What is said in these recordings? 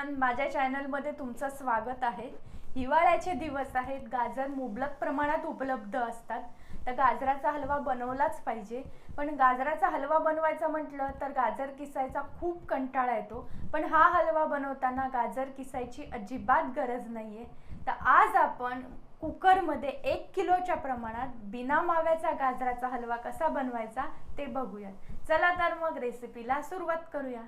Everyone माझ्या चॅनलमध्ये तुमचं स्वागत आहे. हिवाळ्याचे दिवस आहेत. गाजर मुबलक प्रमाणात उपलब्ध असतात. तर गाजराचा हलवा बनवलाच पाहिजे. पण गाजराचा हलवा बनवायचा म्हटलं तर गाजर किसायचा खूप कंटाळा येतो. पण हा हलवा बनवताना गाजर किसायची अजिबात गरज नाही आहे तर आज आपण कुकरमध्ये एक किलोच्या प्रमाणात बिना माव्याचा गाजराचा हलवा कसा बनवायचा ते बघूया चला तर मग रेसिपीला सुरुवात करूया.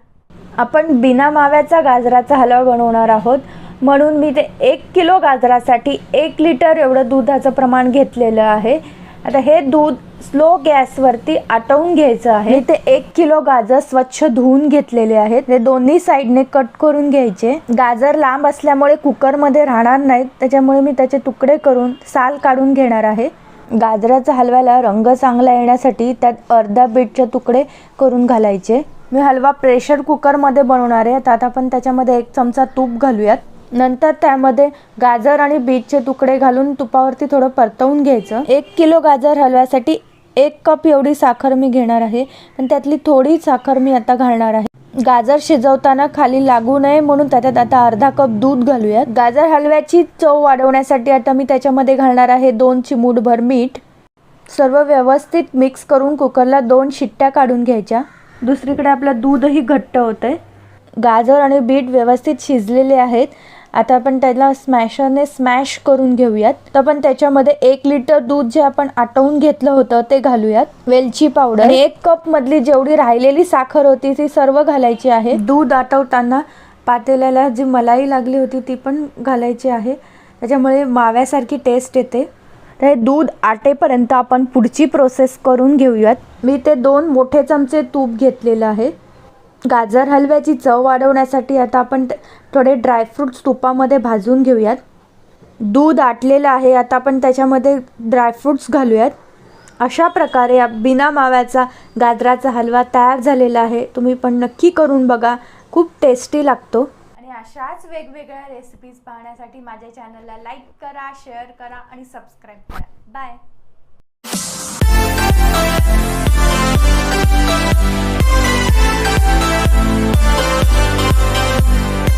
आपण बिना माव्याचा गाजराचा हलवा बनवणार आहोत. म्हणून मी ते एक किलो गाजरासाठी एक लिटर एवढं दुधाचं प्रमाण घेतलेलं आहे. आता हे दूध स्लो गॅसवरती आटवून घ्यायचं आहे. ते एक किलो गाजर स्वच्छ धुवून घेतलेले आहेत. ते दोन्ही साईडने कट करून घ्यायचे. गाजर लांब असल्यामुळे कुकरमध्ये राहणार नाहीत. त्याच्यामुळे मी त्याचे तुकडे करून साल काढून घेणार आहे. गाजराच्या हलव्याला रंग चांगला येण्यासाठी त्यात अर्धा बीटचे तुकडे करून घालायचे. मी हलवा प्रेशर कुकरमध्ये बनवणार आहे. आता आपण त्याच्यामध्ये एक चमचा तूप घालूयात. नंतर त्यामध्ये गाजर आणि बीटचे तुकडे घालून तुपावरती थोडं परतवून घ्यायचं. एक किलो गाजर हलव्यासाठी एक कप एवढी साखर मी घेणार आहे. पण त्यातली थोडी साखर मी आता घालणार आहे. गाजर शिजवताना खाली लागू नये म्हणून त्याच्यात आता अर्धा कप दूध घालूयात. गाजर हलव्याची चव वाढवण्यासाठी आता मी त्याच्यामध्ये घालणार आहे दोन चिमूटभर मीठ. सर्व व्यवस्थित मिक्स करून कुकरला दोन शिट्ट्या काढून घ्यायच्या. दुसरीकडे आपलं दूधही घट्ट होतंय. गाजर आणि बीट व्यवस्थित शिजलेले आहेत. आता आपण त्याला स्मॅशरने स्मॅश करून घेऊयात. तर आपण त्याच्यामध्ये एक लिटर दूध जे आपण आटवून घेतलं होतं ते घालूयात. वेलची पावडर. एक कप मधली जेवढी राहिलेली साखर होती ती सर्व घालायची आहे. दूध आटवताना पातेल्याला जी मलाई लागली होती ती पण घालायची आहे. त्याच्यामुळे माव्यासारखी टेस्ट येते. तर हे दूध आटेपर्यंत आपण पुढची प्रोसेस करून घेऊयात. मी ते दोन मोठे चमचे तूप घेतलेलं आहे. गाजर हलव्याची चव वाढवण्यासाठी आता आपण थोडे ड्रायफ्रूट्स तुपामध्ये भाजून घेऊयात. दूध आटलेलं आहे आता आपण त्याच्यामध्ये ड्रायफ्रूट्स घालूयात. अशा प्रकारे बिना माव्याचा गाजराचा हलवा तयार झालेला आहे. तुम्ही पण नक्की करून बघा. खूप टेस्टी लागतो. आणि अशाच वेगवेगळ्या रेसिपीज पाहण्यासाठी माझ्या चॅनलला लाईक करा शेअर करा आणि सबस्क्राईब करा. बाय